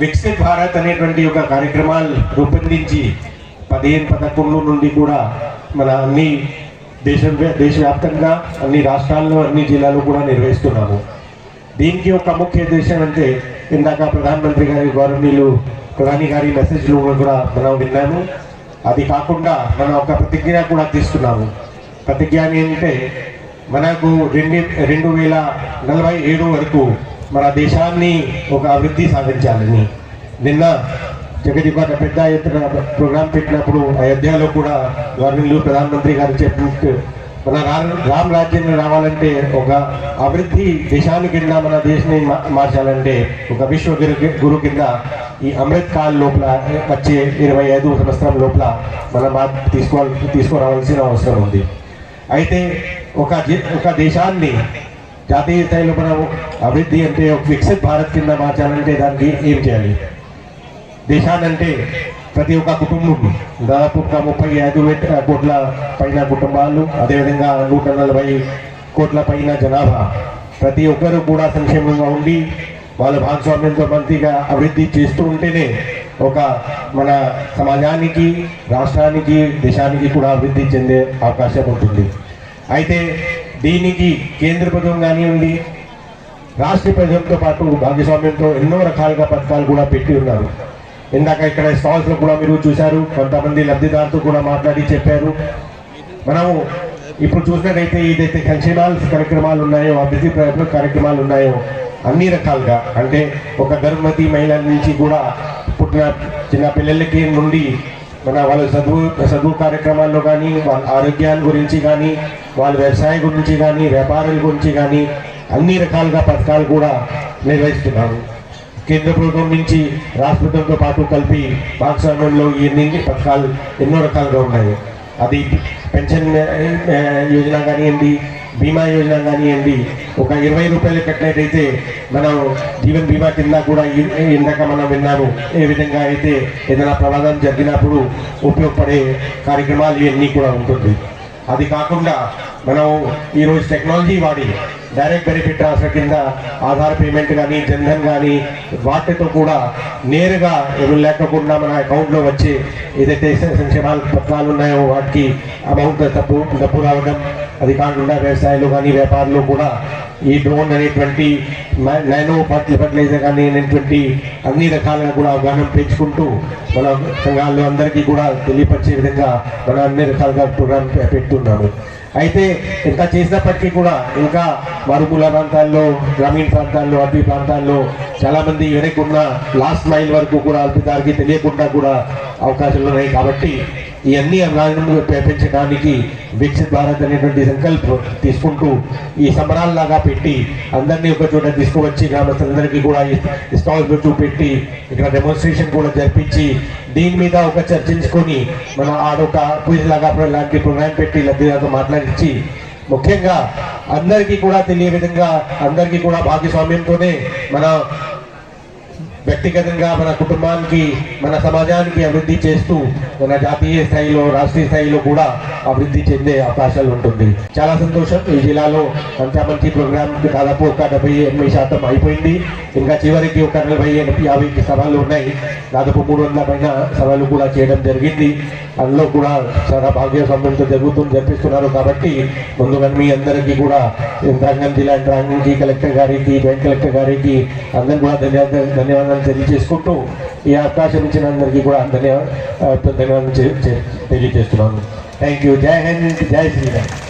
వికసిత్ భారత్ అనేటువంటి ఒక కార్యక్రమాలు రూపొందించి పదిహేను పదకొండు నుండి కూడా మన అన్ని దేశం దేశవ్యాప్తంగా అన్ని రాష్ట్రాల్లో అన్ని జిల్లాలో కూడా నిర్వహిస్తున్నాము. దీనికి ఒక ముఖ్య ఉద్దేశం అంటే ఇందాక ప్రధానమంత్రి గారి గౌరవనీయులు ప్రధాని గారి మెసేజ్లు కూడా మనం విన్నాము. అది కాకుండా మనం ఒక ప్రతిజ్ఞ కూడా తీసుకున్నాము ప్రతిజ్ఞ ఏంటంటే మనకు రెండు రెండు వేల నలభై ఏడు వరకు మన దేశాన్ని ఒక అభివృద్ధి సాధించాలని. నిన్న జగతి పెద్ద ఎత్తున ప్రోగ్రాం పెట్టినప్పుడు అయోధ్యలో కూడా గవర్నర్లు ప్రధానమంత్రి గారు చెప్పినట్టు మన రా- రామ్ రాజ్యం రావాలంటే ఒక అభివృద్ధి దేశాన్ని కింద మన దేశాన్ని మార్చాలంటే ఒక విశ్వ గురు గురు కింద ఈ అమృత్ కాల్ లోపల వచ్చే ఇరవై ఐదు సంవత్సరం లోపల మనం మా- తీసుకోవాలి తీసుకురావాల్సిన అవసరం ఉంది. అయితే ఒక ఒక దేశాన్ని జాతీయ స్థాయిలో మనం అభివృద్ధి అంటే ఒక వికసిత్ భారత్ కింద మార్చాలంటే దానికి ఏం చేయాలి? దేశానంటే ప్రతి ఒక్క కుటుంబం దాదాపు ఒక ముప్పై ఐదు కోట్ల పైన కుటుంబాలు అదేవిధంగా నూట నలభై కోట్ల పైన జనాభా. ప్రతి ఒక్కరూ కూడా సంక్షేమంగా ఉండి వాళ్ళ భాగస్వామ్యంతో మంత్రిగా అభివృద్ధి చేస్తూ ఉంటేనే ఒక మన సమాజానికి రాష్ట్రానికి దేశానికి కూడా అభివృద్ధి చెందే అవకాశం ఉంటుంది. అయితే దీనికి కేంద్ర ప్రభుత్వం కానివ్వండి రాష్ట్ర ప్రజలతో పాటు భాగస్వామ్యంతో ఎన్నో రకాలుగా పథకాలు కూడా పెట్టి ఉన్నారు. ఇందాక ఇక్కడ స్టాల్స్లో కూడా మీరు చూశారు కొంతమంది లబ్ధిదారులతో కూడా మాట్లాడి చెప్పారు. మనము ఇప్పుడు చూసినట్టయితే ఏదైతే సంక్షేమాలు కార్యక్రమాలు ఉన్నాయో అభివృద్ధి ప్రయత్న కార్యక్రమాలు ఉన్నాయో అన్ని రకాలుగా అంటే ఒక గర్భవతి మహిళల నుంచి కూడా పుట్టిన చిన్న పిల్లలకి నుండి మన వాళ్ళ చదువు చదువు కార్యక్రమాల్లో కానీ వాళ్ళ ఆరోగ్యాల గురించి కానీ వాళ్ళ వ్యవసాయం గురించి కానీ వ్యాపారాల గురించి కానీ అన్ని రకాలుగా పథకాలు కూడా నిర్వహిస్తున్నారు. కేంద్ర ప్రభుత్వం నుంచి రాష్ట్ర ప్రభుత్వంతో పాటు కలిపి భాగస్వామ్యంలో ఎన్ని పథకాలు ఎన్నో రకాలుగా ఉన్నాయి. అది పెన్షన్ యోజన కానివ్వండి బీమా యోజన కానివ్వండి ఒక ఇరవై రూపాయలు కట్టినట్టయితే మనం జీవన్ బీమా కింద కూడా ఇందాక మనం విన్నాము ఏ విధంగా అయితే ఏదైనా ప్రమాదం జరిగినప్పుడు ఉపయోగపడే కార్యక్రమాలు ఇవన్నీ కూడా ఉంటుంది. అది కాకుండా మనం ఈరోజు టెక్నాలజీ వాడి డైరెక్ట్ బెనిఫిట్ ట్రాన్స్ఫర్ కింద ఆధార్ పేమెంట్ కానీ జన్ధన్ కానీ వాటితో కూడా నేరుగా ఎవరు లేకుండా మన అకౌంట్లో వచ్చి ఏదైతే సంక్షేమాలు పత్రాలు ఉన్నాయో వాటికి అమౌంట్ డబ్బు డబ్బు రావడం అది కాకుండా వ్యవసాయంలో కానీ వ్యాపారంలో కూడా ఈ డ్రోన్ అనేటువంటి నైనో ఫర్టిలైజర్ కానీ అనేటువంటి అన్ని రకాలుగా కూడా అవగాహన పెంచుకుంటూ మన సంఘాల్లో అందరికీ కూడా తెలియపరిచే విధంగా మనం అన్ని రకాలుగా ప్రోగ్రామ్ పెట్టున్నాము అయితే ఇంకా చేసినప్పటికీ కూడా ఇంకా మరుపుల ప్రాంతాల్లో గ్రామీణ ప్రాంతాల్లో అటవీ ప్రాంతాల్లో చాలా మంది వెనక్కి లాస్ట్ మైల్ వరకు కూడా అల్పిదారికి తెలియకుండా కూడా అవకాశాలు ఉన్నాయి కాబట్టి ఇవన్నీ అవగాహన పె- పెంచడానికి వికసిత్ భారత్ అనేటువంటి సంకల్పం తీసుకుంటూ ఈ సంబరాల్లాగా పెట్టి అందరినీ ఒక చోట తీసుకువచ్చి గ్రామస్తులందరికీ కూడా ఈ స్టాల్స్ పెట్టి ఇక్కడ డెమోన్స్ట్రేషన్ కూడా జరిపించి దీని మీద ఒక చర్చించుకొని మన ఆడొక క్విజ్ లాగా లాంటి ప్రోగ్రాం పెట్టి లబ్ధిదారులతో మాట్లాడించి ముఖ్యంగా అందరికీ కూడా తెలియ విధంగా అందరికీ కూడా భాగస్వామ్యంతోనే మన వ్యక్తిగతంగా మన కుటుంబానికి మన సమాజానికి అభివృద్ధి చేస్తూ మన జాతీయ స్థాయిలో రాష్ట్రీయ స్థాయిలో కూడా అభివృద్ధి చెందే అవకాశాలు ఉంటుంది. చాలా సంతోషం ఈ జిల్లాలో అంతా మంచి ప్రోగ్రామ్ దాదాపు ఒక డెబ్బై ఎనభై శాతం అయిపోయింది. ఇంకా చివరికి ఒక నలభై ఎనభై యాభై సభలు ఉన్నాయి. దాదాపు మూడు వందల పైన సభలు కూడా చేయడం జరిగింది. అందులో కూడా చాలా భాగ్య భాగ్యస్వామ్యంతో జరుగుతుంది జరిపిస్తున్నారు కాబట్టి ముందుగా మీ అందరికీ కూడా యంత్రాంగం జిల్లా యంత్రాంగంకి కలెక్టర్ గారికి జాయింట్ కలెక్టర్ గారికి అందరికీ కూడా ధన్యవాదాలు ధన్యవాదాలు తెలియజేసుకుంటూ ఈ అవకాశం ఇచ్చిన అందరికీ కూడా ధన్యవాదాలు ధన్యవాదాలు తెలియజేస్తున్నాను. థ్యాంక్ యూ జై హింద్ జై శ్రీరామ్.